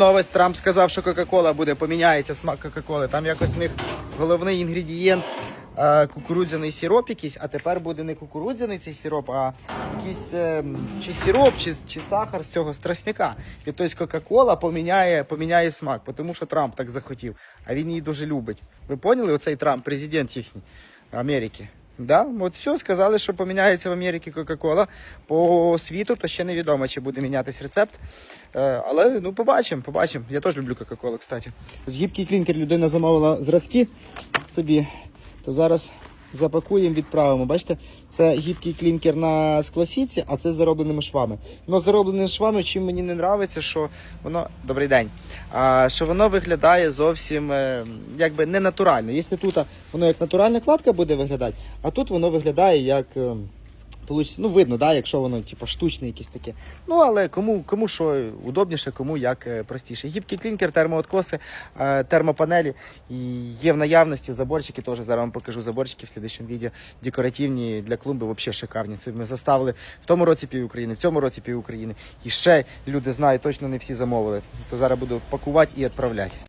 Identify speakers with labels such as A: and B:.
A: Новость Трамп сказав, що Кока-Кола буде, поміняється смак Кока-Коли. Там якось в них головний інгредієнт е, кукурудзяний сироп якийсь, а тепер буде не кукурудзяний цей сироп, а якийсь е, чи сироп, чи, чи сахар з цього страсняка. І тобто Кока-Кола поміняє, поміняє смак, тому що Трамп так захотів, а він її дуже любить. Ви поняли, оцей Трамп, президент їхній Америки? Да, от все, сказали, що поміняється в Америці Кока-Кола. По світу, то ще невідомо, чи буде мінятись рецепт. Е, але ну побачимо, побачимо. Я теж люблю Кока-Колу, кстати. З гібкий клінкер людина замовила зразки собі, то зараз запакуємо, відправимо. Бачите, це гібкий клінкер на склосіці, а це з заробленими швами. Ну, заробленими швами, чим мені не подобається, що воно. Добрий день. А, що воно виглядає зовсім е, якби не натурально. Якщо тут воно як натуральна кладка буде виглядати, а тут воно виглядає як. Получиться, ну, видно, да, якщо воно типу, штучне якесь таке. Ну, але кому, кому що удобніше, кому як е, простіше. Гібкий клінкер, термооткоси, е, термопанелі. Є в наявності заборчики теж. Зараз вам покажу заборчики в слідчому відео. Декоративні для клумби, взагалі шикарні. Це ми заставили в тому році пів України, в цьому році пів України. І ще люди знають, точно не всі замовили. То зараз буду пакувати і відправляти.